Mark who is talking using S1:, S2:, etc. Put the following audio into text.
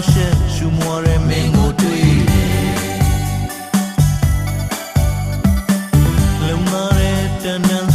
S1: ဆောင်ရှက်ရှူမွားတဲ့မင်းကိုတွေ့လုံမာတဲ့တန်တန်